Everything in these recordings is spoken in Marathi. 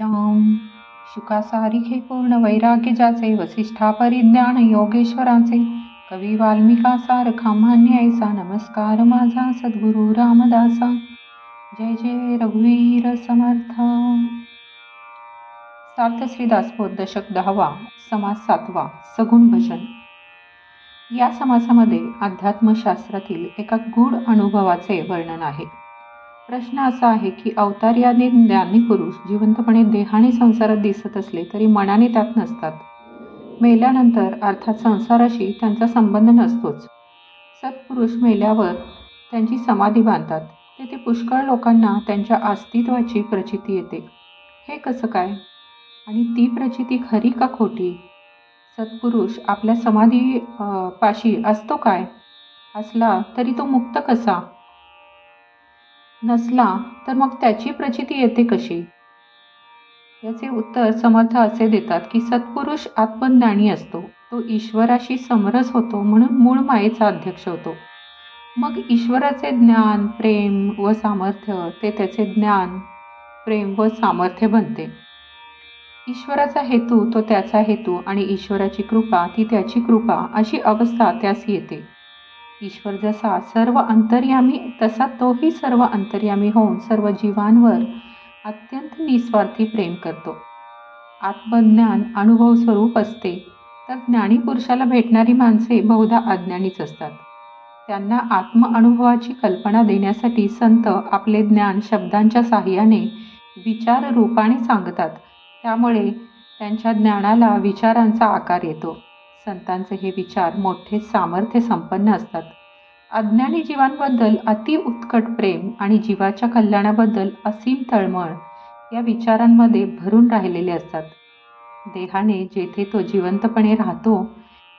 राम शुकासारिखे पूर्ण वैराग्यजाचे वसिष्ठा परिज्ञान योगेश्वराचे कवी वाल्मिका सारखा मान्य ऐसा नमस्कार माझा सद्गुरु रामदासा. जय जय रघुवीर समर्थ. सार्थ श्रीदासबोध दशक दहावा समास सातवा सगुण भजन. या समासामध्ये अध्यात्मशास्त्रातील एका गूढ अनुभवाचे वर्णन आहे. प्रश्न असा आहे की अवतार्यादी ज्ञानी पुरुष जिवंतपणे देहाने संसारात दिसत असले तरी मनाने त्यात नसतात. मेल्यानंतर अर्थात संसाराशी त्यांचा संबंध नसतोच. सत्पुरुष मेल्यावर त्यांची समाधी बांधतात. तेथे पुष्कळ लोकांना त्यांच्या अस्तित्वाची प्रचिती येते. हे कसं काय? आणि ती प्रचिती खरी का खोटी? सत्पुरुष आपल्या समाधी पाशी असतो काय? असला तरी तो मुक्त कसा? नसला तर मग त्याची प्रचिती येते कशी? याचे उत्तर समर्थ असे देतात की सत्पुरुष आत्मज्ञानी असतो. तो ईश्वराशी समरस होतो म्हणून मूळ मायेचा अध्यक्ष होतो. मग ईश्वराचे ज्ञान प्रेम व सामर्थ्य ते त्याचे ज्ञान प्रेम व सामर्थ्य बनते. ईश्वराचा हेतू तो त्याचा हेतू आणि ईश्वराची कृपा ती त्याची कृपा अशी अवस्था त्यास येते. ईश्वर जसा सर्व अंतर्यामी तसा तोही सर्व अंतर्यामी होऊन सर्व जीवांवर अत्यंत निस्वार्थी प्रेम करतो. आत्मज्ञान अनुभव स्वरूप असते तर ज्ञानी पुरुषाला भेटणारी माणसे बहुधा अज्ञानीच असतात. त्यांना आत्म अनुभवाची कल्पना देण्यासाठी संत आपले ज्ञान शब्दांच्या साह्याने विचार रूपाने सांगतात. त्यामुळे त्यांच्या ज्ञानाला विचारांचा आकार येतो. संतांचे हे विचार मोठे सामर्थ्य संपन्न असतात. अज्ञानी जीवांबद्दल अति उत्कट प्रेम आणि जीवाच्या कल्याणाबद्दल असीम तळमळ या विचारांमध्ये भरून राहिलेले असतात. देहाने जेथे तो जिवंतपणे राहतो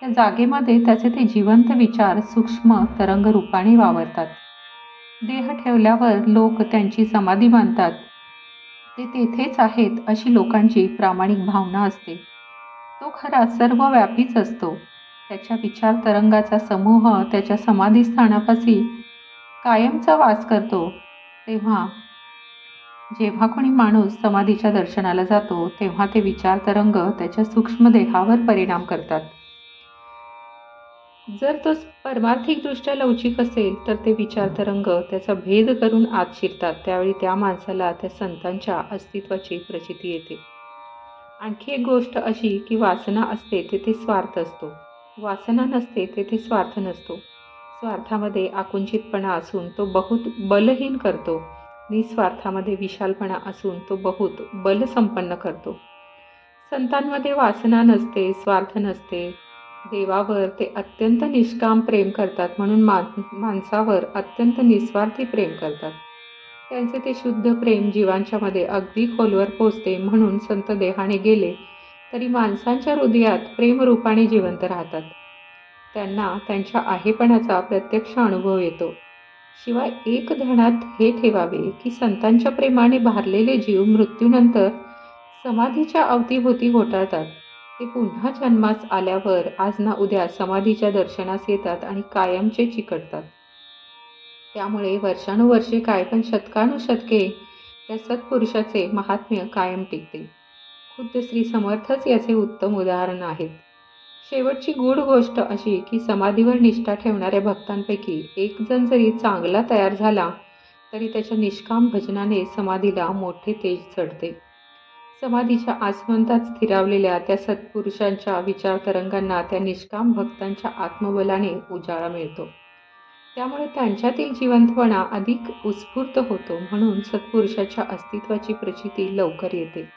त्या जागेमध्ये त्याचे ते जिवंत विचार सूक्ष्म तरंग रूपाने वावरतात. देह ठेवल्यावर लोक त्यांची समाधी मानतात. ते तेथेच आहेत अशी लोकांची प्रामाणिक भावना असते. तो खरा सर्व व्यापीच असतो. त्याच्या विचार तरंगाचा समूह त्याच्या समाधीस्थानापाशी कायमचा वास करतो. तेव्हा जेव्हा कोणी माणूस समाधीच्या दर्शनाला जातो तेव्हा ते विचार तरंग त्याच्या सूक्ष्म देहावर परिणाम करतात. जर तो परमार्थिकदृष्ट्या लवचिक असेल तर ते विचार तरंग त्याचा भेद करून आत शिरतात. त्यावेळी त्या माणसाला त्या संतांच्या अस्तित्वाची प्रचिती येते. आणखी एक गोष्ट अशी की वासना असते तेथे स्वार्थ असतो. वासना नसते तेथे स्वार्थ नसतो. स्वार्थामध्ये आकुंचितपणा असून तो बहुत बलहीन करतो. निस्वार्थामध्ये विशालपणा असून तो बहुत बलसंपन्न करतो. संतांमध्ये वासना नसते स्वार्थ नसते. देवावर ते अत्यंत निष्काम प्रेम करतात म्हणून मा माणसावर अत्यंत निस्वार्थी प्रेम करतात. त्यांचे ते शुद्ध प्रेम जीवांच्या मध्ये अगदी खोलवर पोचते म्हणून संत देहाने गेले. तरी माणसांच्या हृदयात प्रेमरूपाने जिवंत राहतात. त्यांना त्यांच्या आहेपणाचा प्रत्यक्ष अनुभव येतो. शिवाय एक ध्यानात हे ठेवावे की संतांच्या प्रेमाने भारलेले जीव मृत्यूनंतर समाधीच्या अवतीभोवती घोटाळतात. ते पुन्हा जन्मास आल्यावर आज ना उद्या समाधीच्या दर्शनास येतात आणि कायमचे चिकटतात. त्यामुळे वर्षानुवर्षे काय पण शतकानुशतके त्या सत्पुरुषाचे महात्म्य कायम टिकते. खुद्द श्री समर्थच याचे उत्तम उदाहरण आहेत. शेवटची गूढ गोष्ट अशी की समाधीवर निष्ठा ठेवणाऱ्या भक्तांपैकी एक जण जरी चांगला तयार झाला तरी त्याच्या निष्काम भजनाने समाधीला मोठे तेज चढते. समाधीच्या आसमंतात स्थिरावलेल्या त्या सत्पुरुषांच्या विचार तरंगांना त्या निष्काम भक्तांच्या आत्मबलाने उजाळा मिळतो. त्यामुळे त्यांच्यातील जिवंतपणा अधिक उत्स्फूर्त होतो म्हणून सत्पुरुषाच्या अस्तित्वाची प्रचिती लवकर येते.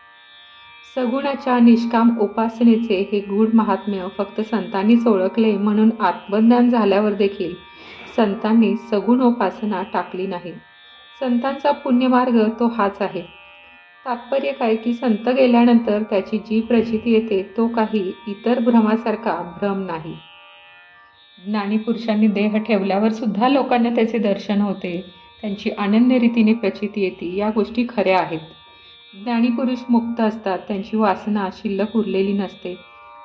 सगुणाच्या निष्काम उपासनेचे हे गूढ महात्म्य फक्त संतांनीच ओळखले म्हणून आत्मज्ञान झाल्यावर देखील संतांनी सगुण उपासना टाकली नाही. संतांचा पुण्यमार्ग तो हाच आहे. तात्पर्य काय की संत गेल्यानंतर त्याची जी प्रचिती येते तो काही इतर भ्रमासारखा भ्रम नाही. ज्ञानीपुरुषांनी देह ठेवल्यावर सुद्धा लोकांना त्याचे दर्शन होते. त्यांची अनन्य रीतीने प्रचिती येते. या गोष्टी खऱ्या आहेत. ज्ञानीपुरुष मुक्त असतात. त्यांची वासना शिल्लक उरलेली नसते.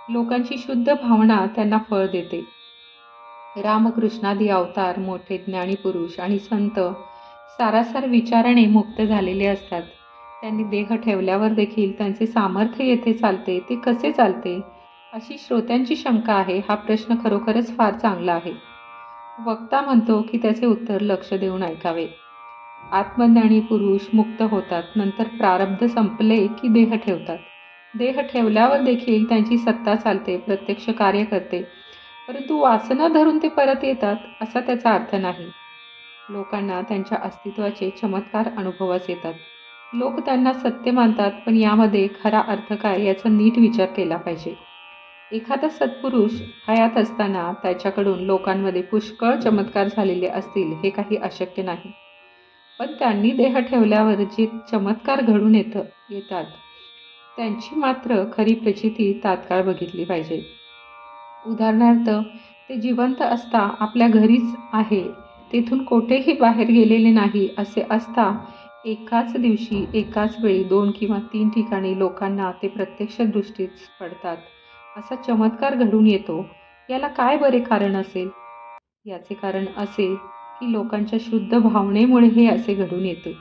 लोकांची शुद्ध भावना त्यांना फळ देते. रामकृष्णादी अवतार मोठे ज्ञानीपुरुष आणि संत सारासार विचाराने मुक्त झालेले असतात. त्यांनी देह ठेवल्यावर देखील त्यांचे सामर्थ्य येथे चालते. ते कसे चालते? अशी श्रोत्यांची शंका आहे हा प्रश्न खरोखरच फार चांगला आहे. वक्ता म्हणतो की त्याचे उत्तर लक्ष देऊन ऐकावे. आत्मज्ञानी पुरुष मुक्त होतात नंतर प्रारब्ध संपले की देह ठेवतात. देह ठेवल्यावर देखील त्यांची सत्ता चालते प्रत्यक्ष कार्य करते. परंतु वासना धरून ते परत येतात असा त्याचा अर्थ नाही. लोकांना त्यांच्या अस्तित्वाचे चमत्कार अनुभवास येतात. लोक त्यांना सत्य मानतात पण यामध्ये खरा अर्थ काय याचा नीट विचार केला पाहिजे. एखादा सत्पुरुष हयात असताना त्याच्याकडून लोकांमध्ये पुष्कळ चमत्कार झालेले असतील हे काही अशक्य नाही. पण त्यांनी देह ठेवल्यावर जे चमत्कार घडून येत येतात त्यांची मात्र खरी प्रचिती तात्काळ बघितली पाहिजे. उदाहरणार्थ ते जिवंत असता आपल्या घरीच आहे तेथून कोठेही बाहेर गेलेले नाही असे असता एकाच दिवशी एकाच वेळी दोन किंवा तीन ठिकाणी लोकांना ते प्रत्यक्ष दृष्टीच पडतात. असा चमत्कार घडून येतो. याला काय बरे कारण असेल? याचे कारण असे की लोकांच्या शुद्ध भावनेमुळे हे असे घडून येते.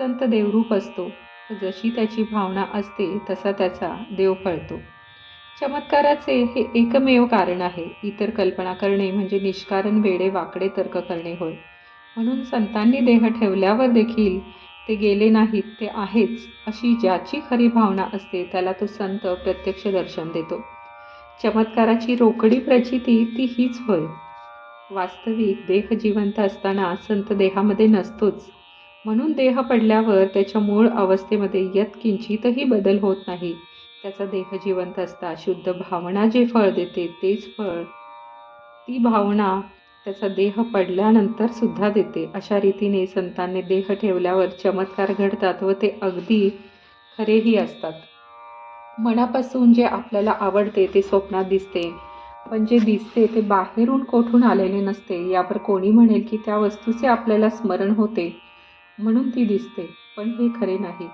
संत देवरूप असतो. तर जशी त्याची भावना असते तसा त्याचा देव फळतो. चमत्काराचे हे एकमेव कारण आहे. इतर कल्पना करणे म्हणजे निष्कारण वेडे वाकडे तर्क करणे होय. म्हणून संतांनी देह ठेवल्यावर देखील ते गेले नाहीत ते आहेच अशी ज्याची खरी भावना असते त्याला तो संत प्रत्यक्ष दर्शन देतो. चमत्काराची रोकडी प्रचिती ती हीच होय. वास्तविक देह जिवंत असताना संत देहामध्ये नसतोच. म्हणून देह पडल्यावर त्याच्या मूळ अवस्थेमध्ये यत किंचितही बदल होत नाही. त्याचा देह जिवंत असता शुद्ध भावना जे फळ देते तेच फळ. ती भावना त्याचा देह पडल्यानंतर सुद्धा देते. अशा रीतीने संतांनी देह ठेवल्यावर चमत्कार घडतात व ते अगदी खरेही असतात. मनापासून जे आपल्याला आवडते ते स्वप्नात दिसते. पण जे दिसते ते बाहेरून कोठून आलेले नसते. यावर कोणी म्हणेल की त्या वस्तूचे आपल्याला स्मरण होते. म्हणून ती दिसते. पण हे खरे नाही.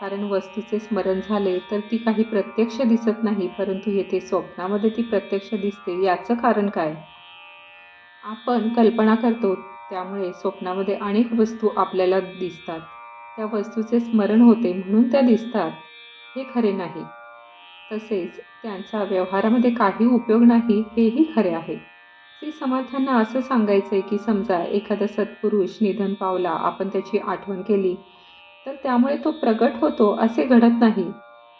कारण वस्तूचे स्मरण झाले तर ती काही प्रत्यक्ष दिसत नाही. परंतु येथे स्वप्नामध्ये ती प्रत्यक्ष दिसते. याचं कारण काय? आपण कल्पना करतो त्यामुळे स्वप्नामध्ये अनेक वस्तू आपल्याला दिसतात. त्या वस्तूचे स्मरण होते म्हणून त्या दिसतात. हे खरे नाही. तसेच त्यांचा व्यवहारामध्ये काही उपयोग नाही हेही खरे आहे. श्री समर्थांना असं सांगायचं आहे की समजा एखादा सत्पुरुष निधन पावला आपण त्याची आठवण केली तर त्यामुळे तो प्रगट होतो असे घडत नाही.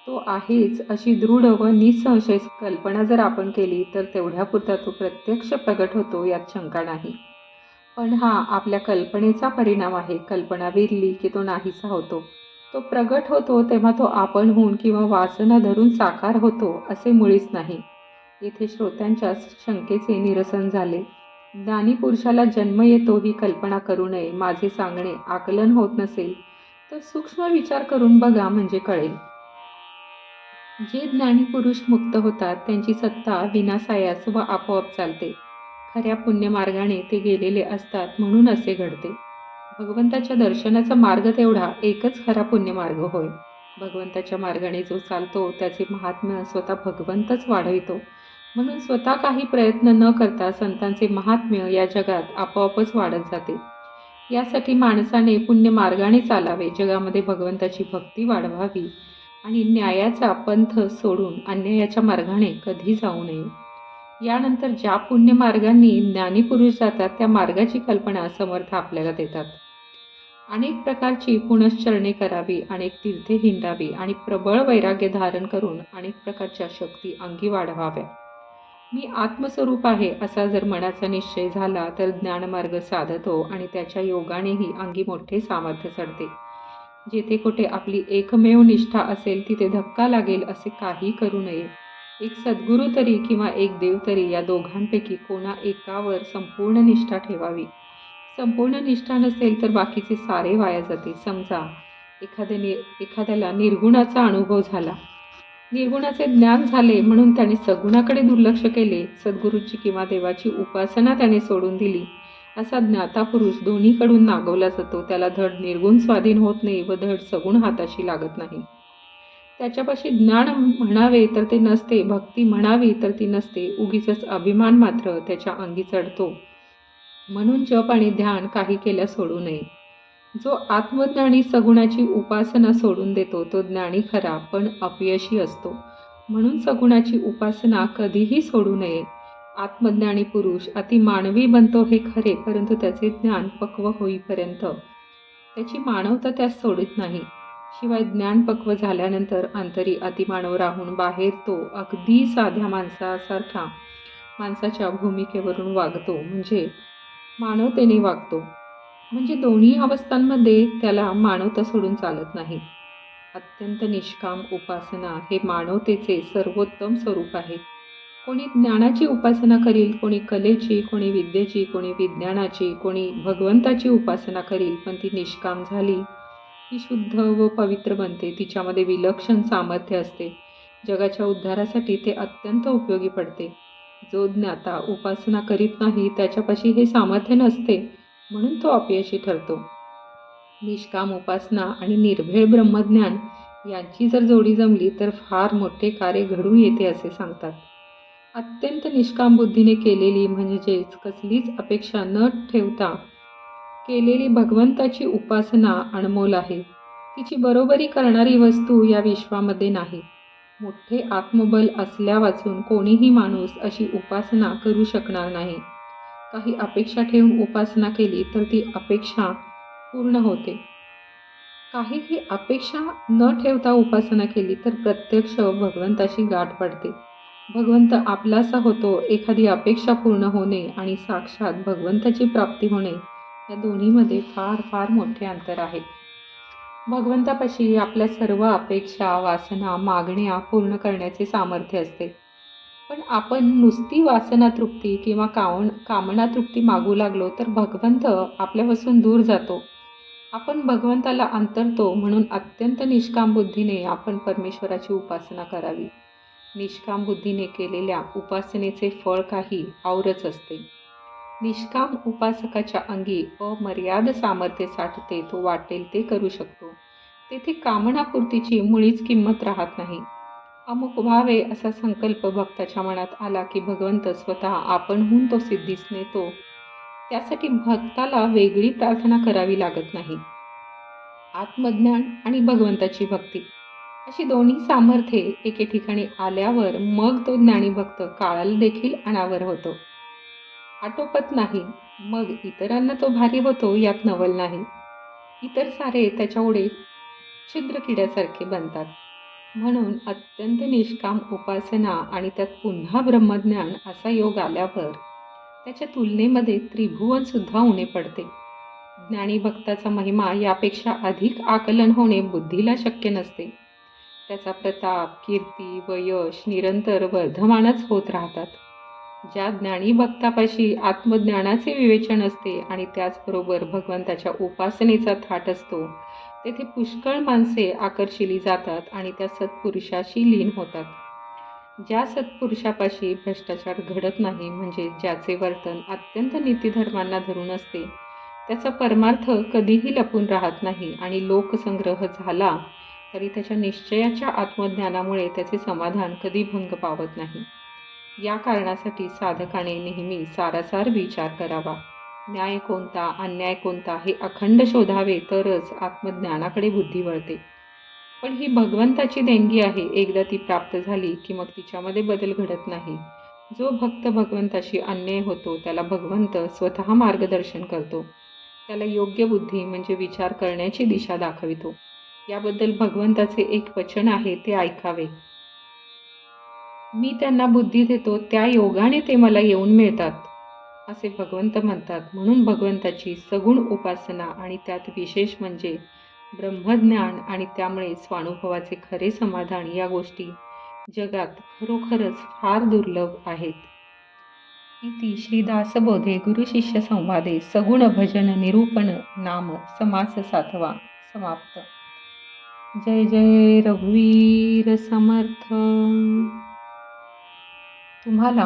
तो आहेच अशी दृढ व निसंशय कल्पना जर आपण केली तर तेवढ्यापुरता तो प्रत्यक्ष प्रगट होतो यात शंका नाही. पण हा आपल्या कल्पनेचा परिणाम आहे. कल्पना विरली की तो नाहीसा होतो. तो प्रगट होतो तेव्हा तो आपण होऊन किंवा वासना धरून साकार होतो असे मुळीच नाही. येथे श्रोत्यांच्या शंकेचे निरसन झाले. ज्ञानी पुरुषाला जन्म येतो ही कल्पना करू नये माझे सांगणे आकलन होत नसेल तर सूक्ष्म विचार करून बघा म्हणजे कळेल. जे ज्ञानी पुरुष मुक्त होतात त्यांची सत्ता विनासायास व आपोआप चालते. खऱ्या पुण्यमार्गाने ते गेलेले असतात म्हणून असे घडते. भगवंताच्या दर्शनाचा मार्ग तेवढा एकच खरा पुण्यमार्ग होय. भगवंताच्या मार्गाने जो चालतो त्याचे महात्म्य स्वतः भगवंतच वाढवितो. म्हणून स्वतः काही प्रयत्न न करता संतांचे महात्म्य या जगात आपोआपच वाढत जाते. यासाठी माणसाने पुण्यमार्गाने चालावे जगामध्ये भगवंताची भक्ती वाढवावी. आणि न्यायाचा पंथ सोडून अन्यायाच्या मार्गाने कधी जाऊ नये. यानंतर ज्या पुण्य मार्गांनी ज्ञानीपुरुष जातात त्या मार्गाची कल्पना समर्थ आपल्याला देतात. अनेक प्रकारची पुनश्चरणे करावी अनेक तीर्थे हिंडावी आणि प्रबळ वैराग्य धारण करून अनेक प्रकारच्या शक्ती अंगी वाढवाव्या. मी आत्मस्वरूप आहे असा जर मनाचा निश्चय झाला तर ज्ञानमार्ग साधतो आणि त्याच्या योगानेही अंगी मोठे सामर्थ्य चढते. जेथे कुठे आपली एकमेव निष्ठा असेल तिथे धक्का लागेल असे काही करू नये. एक सद्गुरू तरी किंवा एक देव तरी या दोघांपैकी कोणा एकावर संपूर्ण निष्ठा ठेवावी. संपूर्ण निष्ठा नसेल तर बाकीचे सारे वाया जाते. समजा एखाद्या नि एखाद्याला निर्गुणाचा अनुभव झाला. निर्गुणाचे ज्ञान झाले म्हणून त्याने सगुणाकडे दुर्लक्ष केले. सद्गुरूची किंवा देवाची उपासना त्याने सोडून दिली. असा ज्ञाता पुरुष दोन्हीकडून नागवला जातो. त्याला धड निर्गुण स्वाधीन होत नाही व धड सगुण हाताशी लागत नाही. त्याच्यापाशी ज्ञान म्हणावे तर ते नसते भक्ती म्हणावी तर ती नसते. उगीच अभिमान मात्र त्याच्या अंगी चढतो. म्हणून जप आणि ध्यान काही केल्या सोडू नये. जो आत्मज्ञानी सगुणाची उपासना सोडून देतो तो ज्ञानी खरा पण अपयशी असतो. म्हणून सगुणाची उपासना कधीही सोडू नये. आत्मज्ञानी पुरुष अति मानवी बनतो हे खरे परंतु त्याचे ज्ञान पक्व होईपर्यंत. त्याची मानवता त्यास सोडित नाही. शिवाय ज्ञान पक्व झाल्यानंतर अंतरी अतिमानव राहून बाहेर तो अगदी साध्या माणसासारखा माणसाच्या भूमिकेवरून वागतो म्हणजे मानवतेने वागतो. म्हणजे दोन्ही अवस्थांमध्ये त्याला मानवता सोडून चालत नाही. अत्यंत निष्काम उपासना हे मानवतेचे सर्वोत्तम स्वरूप आहे. कोणी ज्ञानाची उपासना करील कोणी कलेची कोणी विद्येची कोणी विज्ञानाची कोणी भगवंताची उपासना करील पण ती निष्काम झाली. ती शुद्ध व पवित्र बनते तिच्यामध्ये विलक्षण सामर्थ्य असते. जगाच्या उद्धारासाठी ते अत्यंत उपयोगी पडते. जो ज्ञाता उपासना करीत नाही त्याच्यापाशी हे सामर्थ्य नसते म्हणून तो अपयशी ठरतो. निष्काम उपासना आणि निर्भेळ ब्रह्मज्ञान यांची जर जोडी जमली तर फार मोठे कार्य घडून येते असे सांगतात. अत्यंत निष्काम बुद्धीने केलेली म्हणजेच कसलीच अपेक्षा न ठेवता केलेली भगवंताची उपासना अनमोल आहे. तिची बरोबरी करणारी वस्तू या विश्वामध्ये नाही. मोठे आत्मबल असल्या वाचून कोणीही माणूस अशी उपासना करू शकणार नाही. काही अपेक्षा ठेवून उपासना केली तर ती अपेक्षा पूर्ण होते. काहीही अपेक्षा न ठेवता उपासना केली तर प्रत्यक्ष भगवंताशी गाठ पडते. भगवंत आपलासा होतो एखादी अपेक्षा पूर्ण होणे आणि साक्षात भगवंताची प्राप्ती होणे या दोन्हीमध्ये फार फार मोठे अंतर आहे. भगवंतापाशी आपल्या सर्व अपेक्षा वासना मागण्या पूर्ण करण्याचे सामर्थ्य असते. पण आपण नुसती वासना तृप्ती किंवा कावण कामना तृप्ती मागू लागलो तर भगवंत आपल्यापासून दूर जातो. आपण भगवंताला अंतरतो म्हणून अत्यंत निष्काम बुद्धीने आपण परमेश्वराची उपासना करावी. निष्काम बुद्धीने केलेल्या उपासनेचे फळ काही आवरच असते. निष्काम उपासकाच्या अंगी अमर्याद सामर्थ्य साठते तो वाटेल ते करू शकतो. तेथे कामनापूर्तीची मुळीच किंमत राहत नाही. अमुक व्हावे असा संकल्प भक्ताच्या मनात आला की भगवंत स्वतः आपणहून तो सिद्धीस नेतो. त्यासाठी भक्ताला वेगळी प्रार्थना करावी लागत नाही. आत्मज्ञान आणि भगवंताची भक्ती. अशी दोन्ही सामर्थ्ये एके ठिकाणी आल्यावर मग तो ज्ञानी भक्त काळाला देखील अनावर होतो. आटोपत नाही मग इतरांना तो भारी होतो यात नवल नाही. इतर सारे त्याच्यामुळे छिद्र किड्यासारखे बनतात. म्हणून अत्यंत निष्काम उपासना आणि त्यात पुन्हा ब्रह्मज्ञान असा योग आल्यावर त्याच्या तुलनेमध्ये त्रिभुवन सुद्धा उणे पडते. ज्ञानी भक्ताचा महिमा यापेक्षा अधिक आकलन होणे बुद्धीला शक्य नसते. त्याचा प्रताप कीर्ती व यश निरंतर वर्धमानच होत राहतात. ज्या ज्ञानी भक्तापाशी आत्मज्ञानाचे विवेचन असते आणि त्याचबरोबर भगवंताच्या उपासनेचा थाट असतो तेथे पुष्कळ माणसे आकर्षिली जातात आणि त्या सत्पुरुषाशी लीन होतात. ज्या सत्पुरुषापाशी भ्रष्टाचार घडत नाही म्हणजे ज्याचे वर्तन अत्यंत नीतीधर्मांना धरून असते त्याचा परमार्थ कधीही लपून राहत नाही आणि लोकसंग्रह झाला तरी त्याच्या निश्चयाच्या आत्मज्ञानामुळे त्याचे समाधान कधी भंग पावत नाही. या कारणासाठी साधकाने नेहमी सारासार विचार करावा. न्याय कोणता अन्याय कोणता हे अखंड शोधावे तरच आत्मज्ञानाकडे बुद्धी वळते. पण ही भगवंताची देणगी आहे एकदा ती प्राप्त झाली की मग तिच्यामध्ये बदल घडत नाही. जो भक्त भगवंताशी अन्याय होतो त्याला भगवंत स्वतः मार्गदर्शन करतो. त्याला योग्य बुद्धी म्हणजे विचार करण्याची दिशा दाखवितो. याबद्दल भगवंताचे एक वचन आहे ते ऐकावे. मी त्यांना बुद्धी देतो त्या योगाने ते मला येऊन मिळतात असे भगवंत म्हणतात. म्हणून भगवंताची सगुण उपासना आणि त्यात विशेष म्हणजे ब्रह्मज्ञान आणि त्यामुळे स्वानुभवाचे खरे समाधान या गोष्टी जगात खरोखरच फार दुर्लभ आहेत. इति श्रीदासबोधे गुरुशिष्य संवादे सगुण भजन निरूपण नाम समास सातवा समाप्त. जय जय रघुवीर समर्थ. तुम्हाला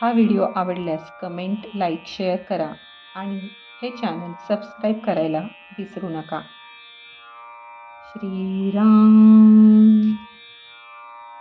हा व्हिडिओ आवडल्यास कमेंट लाईक शेअर करा आणि हे चॅनल सबस्क्राईब करायला विसरू नका. श्रीराम.